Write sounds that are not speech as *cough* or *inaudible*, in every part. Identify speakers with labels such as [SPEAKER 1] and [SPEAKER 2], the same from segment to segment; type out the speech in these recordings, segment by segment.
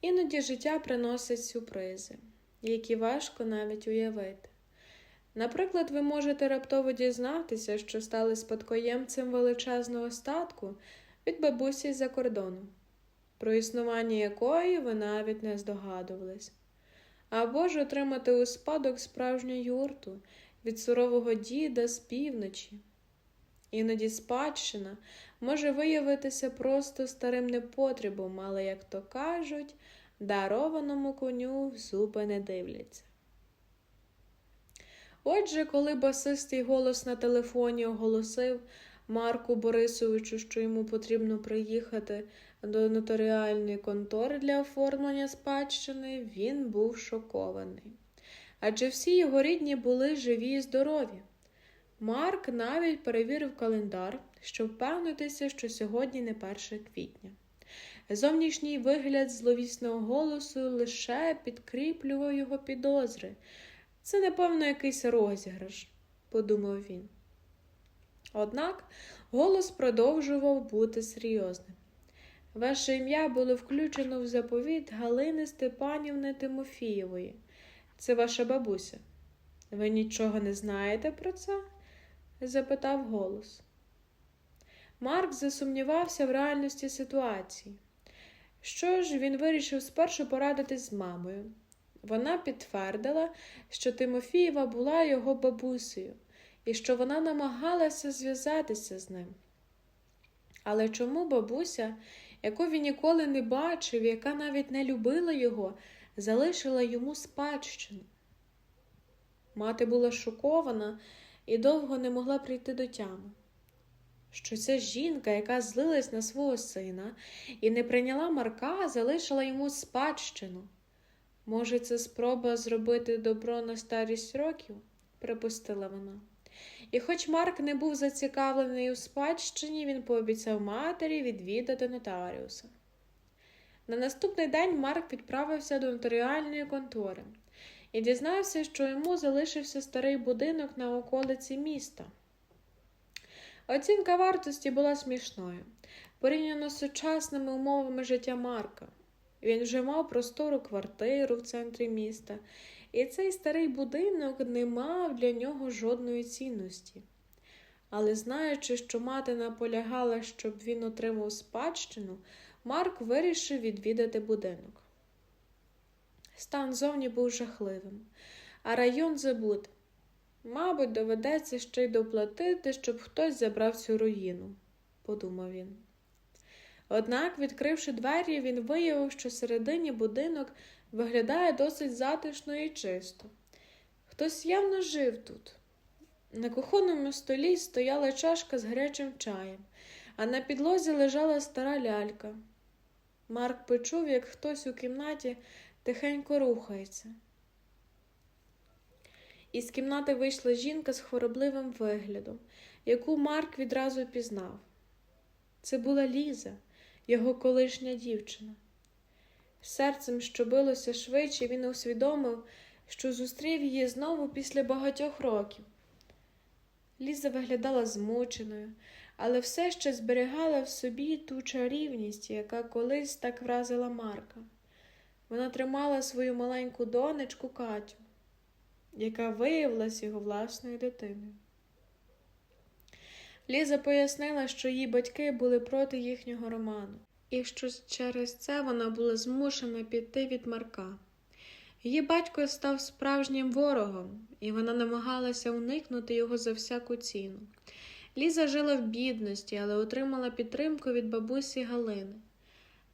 [SPEAKER 1] Іноді життя приносить сюрпризи, які важко навіть уявити. Наприклад, ви можете раптово дізнатися, що стали спадкоємцем величезного статку від бабусі з-за кордону, про існування якої ви навіть не здогадувались, або ж отримати у спадок справжню юрту від сурового діда з півночі. Іноді спадщина може виявитися просто старим непотребом, але, як то кажуть, дарованому коню в зуби не дивляться. Отже, коли басистий голос на телефоні оголосив Марку Борисовичу, що йому потрібно приїхати до нотаріальної контори для оформлення спадщини, він був шокований. Адже всі його рідні були живі і здорові. Марк навіть перевірив календар, щоб впевнитися, що сьогодні не 1 квітня. Зовнішній вигляд зловісного голосу лише підкріплював його підозри. Це, напевно, якийсь розіграш, подумав він. Однак голос продовжував бути серйозним. Ваше ім'я було включено в заповіт Галини Степанівни Тимофієвої. Це ваша бабуся. Ви нічого не знаєте про це? Запитав голос. Марк засумнівався в реальності ситуації. Що ж, він вирішив спершу порадитись з мамою. Вона підтвердила, що Тимофієва була його бабусею і що вона намагалася зв'язатися з ним. Але чому бабуся, яку він ніколи не бачив, яка навіть не любила його, залишила йому спадщину? Мати була шокована і довго не могла прийти до тями. Що ця жінка, яка злилась на свого сина і не прийняла Марка, залишила йому спадщину. Може, це спроба зробити добро на старість років, припустила вона. І хоч Марк не був зацікавлений у спадщині, він пообіцяв матері відвідати нотаріуса. На наступний день Марк відправився до нотаріальної контори і дізнався, що йому залишився старий будинок на околиці міста. Оцінка вартості була смішною, порівняно з сучасними умовами життя Марка. Він вже мав простору квартиру в центрі міста, і цей старий будинок не мав для нього жодної цінності. Але знаючи, що мати наполягала, щоб він отримав спадщину, Марк вирішив відвідати будинок. Стан зовні був жахливим, а район забут. Мабуть, доведеться ще й доплатити, щоб хтось забрав цю руїну, подумав він. Однак, відкривши двері, він виявив, що всередині будинок виглядає досить затишно і чисто. Хтось явно жив тут. На кухонному столі стояла чашка з гарячим чаєм, а на підлозі лежала стара лялька. Марк почув, як хтось у кімнаті тихенько рухається. Із кімнати вийшла жінка з хворобливим виглядом, яку Марк відразу пізнав. Це була Ліза, його колишня дівчина. Серцем, що билося швидше, він усвідомив, що зустрів її знову після багатьох років. Ліза виглядала змученою, але все ще зберігала в собі ту чарівність, яка колись так вразила Марка. Вона тримала свою маленьку донечку Катю, яка виявилась його власною дитиною. Ліза пояснила, що її батьки були проти їхнього роману, і що через це вона була змушена піти від Марка. Її батько став справжнім ворогом, і вона намагалася уникнути його за всяку ціну. Ліза жила в бідності, але отримала підтримку від бабусі Галини.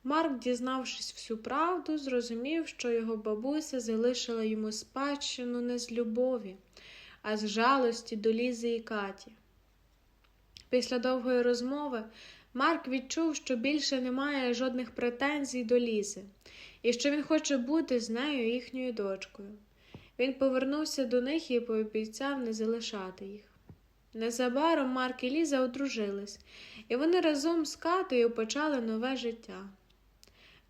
[SPEAKER 1] Марк, дізнавшись всю правду, зрозумів, що його бабуся залишила йому спадщину не з любові, а з жалості до Лізи і Каті. Після довгої розмови Марк відчув, що більше немає жодних претензій до Лізи, і що він хоче бути з нею їхньою дочкою. Він повернувся до них і пообіцяв не залишати їх. Незабаром Марк і Ліза одружились, і вони разом з Катею почали нове життя.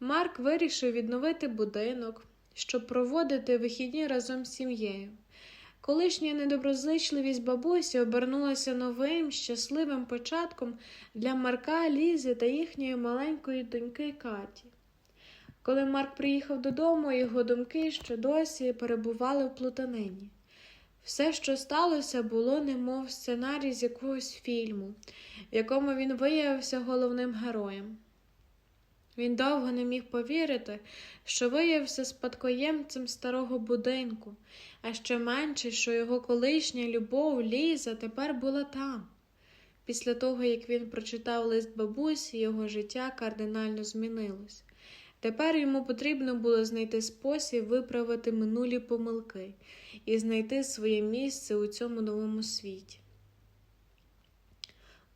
[SPEAKER 1] Марк вирішив відновити будинок, щоб проводити вихідні разом з сім'єю. Колишня недоброзичливість бабусі обернулася новим, щасливим початком для Марка, Лізи та їхньої маленької доньки Каті. Коли Марк приїхав додому, його думки ще досі перебували в плутанині. Все, що сталося, було немов сценарій з якогось фільму, в якому він виявився головним героєм. Він довго не міг повірити, що виявився спадкоємцем старого будинку, а ще менше, що його колишня любов Ліза тепер була там. Після того, як він прочитав лист бабусі, його життя кардинально змінилось. Тепер йому потрібно було знайти спосіб виправити минулі помилки і знайти своє місце у цьому новому світі.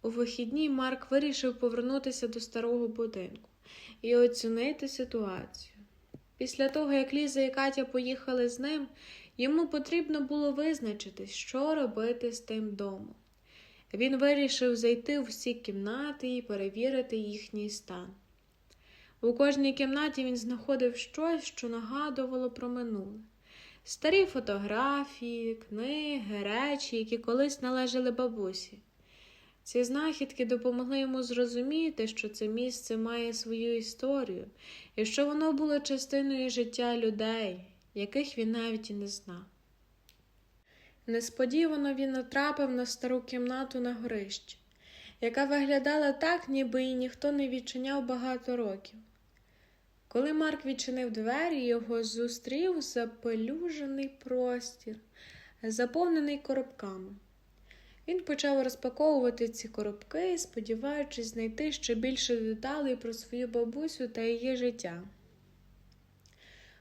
[SPEAKER 1] У вихідні Марк вирішив повернутися до старого будинку і оцінити ситуацію. Після того, як Ліза і Катя поїхали з ним, йому потрібно було визначитись, що робити з тим домом. Він вирішив зайти у всі кімнати і перевірити їхній стан. У кожній кімнаті він знаходив щось, що нагадувало про минуле. Старі фотографії, книги, речі, які колись належали бабусі. Ці знахідки допомогли йому зрозуміти, що це місце має свою історію, і що воно було частиною життя людей, яких він навіть і не знав. Несподівано він натрапив на стару кімнату на горищі, яка виглядала так, ніби її ніхто не відчиняв багато років. Коли Марк відчинив двері, його зустрів запелюжений простір, заповнений коробками. Він почав розпаковувати ці коробки, сподіваючись знайти ще більше деталей про свою бабусю та її життя.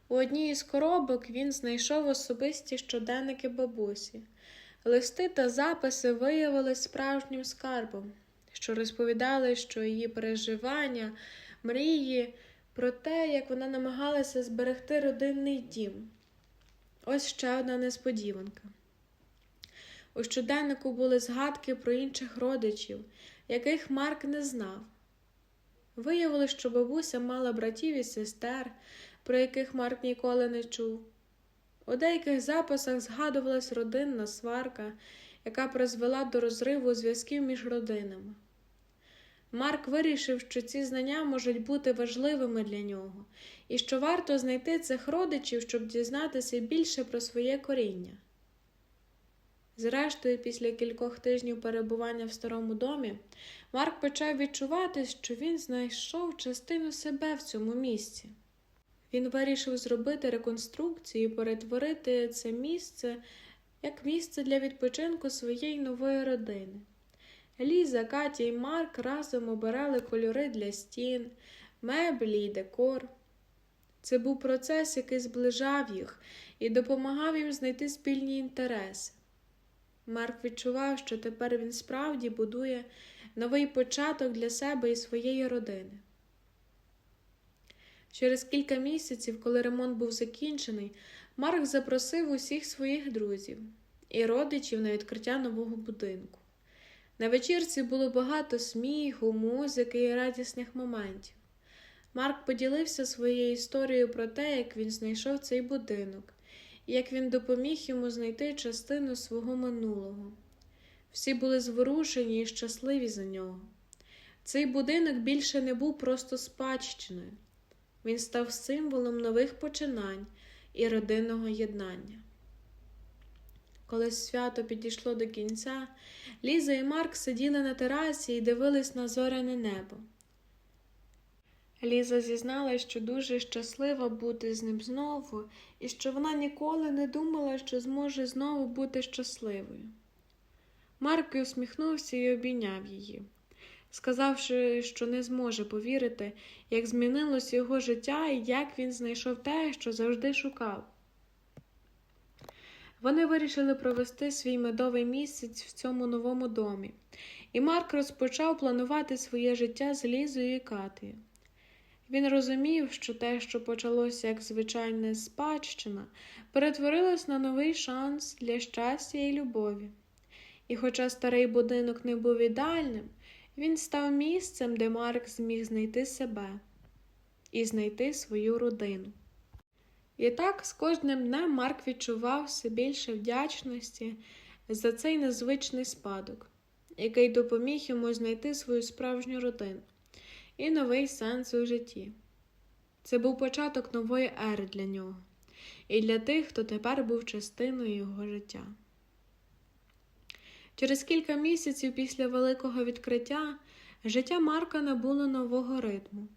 [SPEAKER 1] У одній із коробок він знайшов особисті щоденники бабусі. Листи та записи виявились справжнім скарбом, що розповідали, що її переживання, мрії про те, як вона намагалася зберегти родинний дім. Ось ще одна несподіванка. У щоденнику були згадки про інших родичів, яких Марк не знав. Виявилось, що бабуся мала братів і сестер, про яких Марк ніколи не чув. У деяких записах згадувалась родинна сварка, яка призвела до розриву зв'язків між родинами. Марк вирішив, що ці знання можуть бути важливими для нього, і що варто знайти цих родичів, щоб дізнатися більше про своє коріння. Зрештою, після кількох тижнів перебування в старому домі, Марк почав відчувати, що він знайшов частину себе в цьому місці. Він вирішив зробити реконструкцію і перетворити це місце як місце для відпочинку своєї нової родини. Ліза, Катя і Марк разом обирали кольори для стін, меблі і декор. Це був процес, який зближав їх і допомагав їм знайти спільні інтереси. Марк відчував, що тепер він справді будує новий початок для себе і своєї родини. Через кілька місяців, коли ремонт був закінчений, Марк запросив усіх своїх друзів і родичів на відкриття нового будинку. На вечірці було багато сміху, музики і радісних моментів. Марк поділився своєю історією про те, як він знайшов цей будинок, як він допоміг йому знайти частину свого минулого. Всі були зворушені і щасливі за нього. Цей будинок більше не був просто спадщиною, він став символом нових починань і родинного єднання. Коли свято підійшло до кінця, Ліза і Марк сиділи на терасі і дивились на зоряне небо. Ліза зізналась, що дуже щаслива бути з ним знову, і що вона ніколи не думала, що зможе знову бути щасливою. Марк усміхнувся і обійняв її, сказавши, що не зможе повірити, як змінилось його життя і як він знайшов те, що завжди шукав. Вони вирішили провести свій медовий місяць в цьому новому домі, і Марк розпочав планувати своє життя з Лізою і Катею. Він розумів, що те, що почалося як звичайна спадщина, перетворилось на новий шанс для щастя і любові. І, хоча старий будинок не був ідеальним, він став місцем, де Марк зміг знайти себе і знайти свою родину. І так з кожним днем Марк відчував все більше вдячності за цей незвичний спадок, який допоміг йому знайти свою справжню родину і новий сенс у житті. Це був початок нової ери для нього і для тих, хто тепер був частиною його життя. Через кілька місяців після великого відкриття життя Марка набуло нового ритму.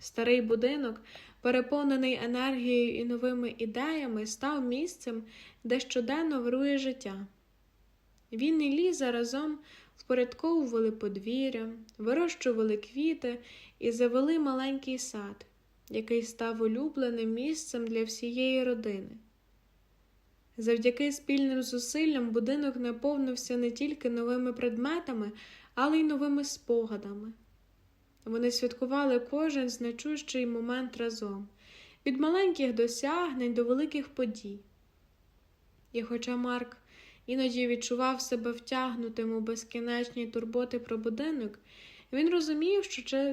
[SPEAKER 1] Старий будинок, переповнений енергією і новими ідеями, став місцем, де щоденно вирує життя. Він і Ліза разом впорядковували подвір'я, вирощували квіти і завели маленький сад, який став улюбленим місцем для всієї родини. Завдяки спільним зусиллям будинок наповнився не тільки новими предметами, але й новими спогадами. Вони святкували кожен значущий момент разом, від маленьких досягнень до великих подій. І хоча Марк іноді відчував себе втягнутим у безкінечні турботи про будинок, він розумів,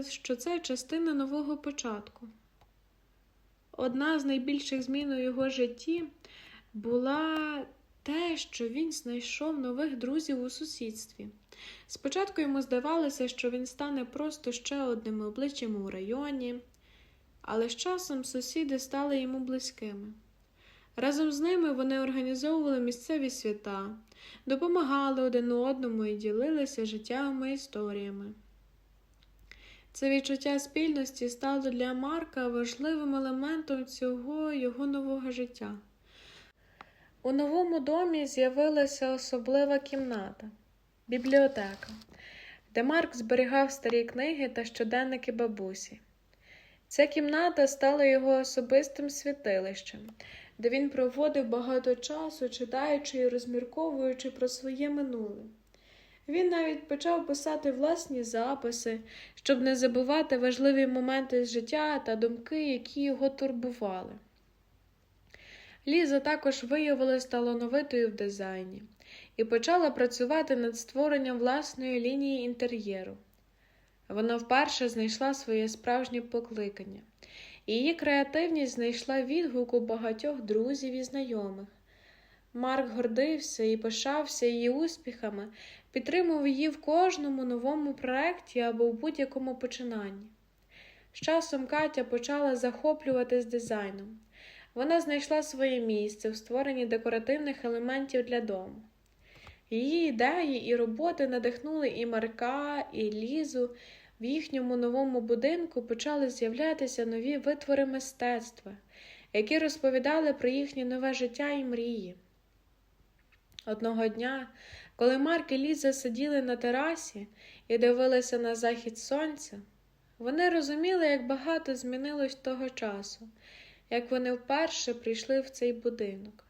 [SPEAKER 1] що це частина нового початку. Одна з найбільших змін у його житті була те, що він знайшов нових друзів у сусідстві. Спочатку йому здавалося, що він стане просто ще одним обличчям у районі, але з часом сусіди стали йому близькими. Разом з ними вони організовували місцеві свята, допомагали один одному і ділилися життєвими історіями. Це відчуття спільності стало для Марка важливим елементом цього його нового життя. У новому домі з'явилася особлива кімната бібліотека, де Марк зберігав старі книги та щоденники бабусі. Ця кімната стала його особистим святилищем, де він проводив багато часу, читаючи і розмірковуючи про своє минуле. Він навіть почав писати власні записи, щоб не забувати важливі моменти з життя та думки, які його турбували. Ліза також виявилась талановитою в дизайні і почала працювати над створенням власної лінії інтер'єру. Вона вперше знайшла своє справжнє покликання, її креативність знайшла відгук у багатьох друзів і знайомих. Марк гордився і пишався її успіхами, підтримував її в кожному новому проєкті або в будь-якому починанні. З часом Катя почала захоплюватись дизайном. Вона знайшла своє місце в створенні декоративних елементів для дому. Її ідеї і роботи надихнули і Марка, і Лізу. В їхньому новому будинку почали з'являтися нові витвори мистецтва, які розповідали про їхнє нове життя і мрії. Одного дня, коли Марк і Ліза сиділи на терасі і дивилися на захід сонця, вони розуміли, як багато змінилось того часу, як вони вперше прийшли в цей будинок.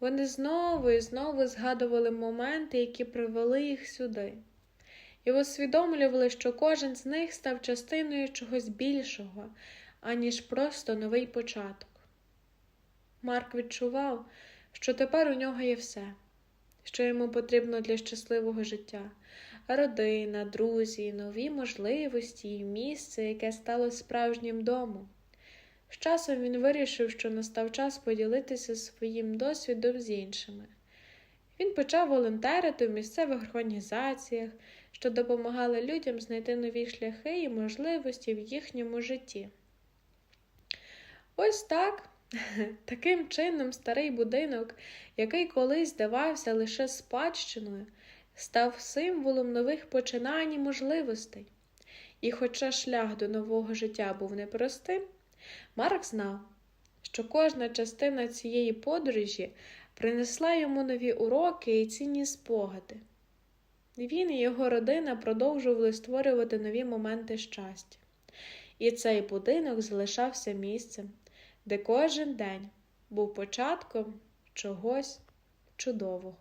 [SPEAKER 1] Вони знову і знову згадували моменти, які привели їх сюди, і усвідомлювали, що кожен з них став частиною чогось більшого, аніж просто новий початок. Марк відчував, що тепер у нього є все, що йому потрібно для щасливого життя родина, друзі, нові можливості і місце, яке стало справжнім домом. З часом він вирішив, що настав час поділитися своїм досвідом з іншими. Він почав волонтерити в місцевих організаціях, що допомагали людям знайти нові шляхи і можливості в їхньому житті. Ось так. *laughs* Таким чином, старий будинок, який колись здавався лише спадщиною, став символом нових починань і можливостей. І, хоча шлях до нового життя був непростим, Марк знав, що кожна частина цієї подорожі принесла йому нові уроки і цінні спогади. Він і його родина продовжували створювати нові моменти щастя, і цей будинок залишався місцем, де кожен день був початком чогось чудового.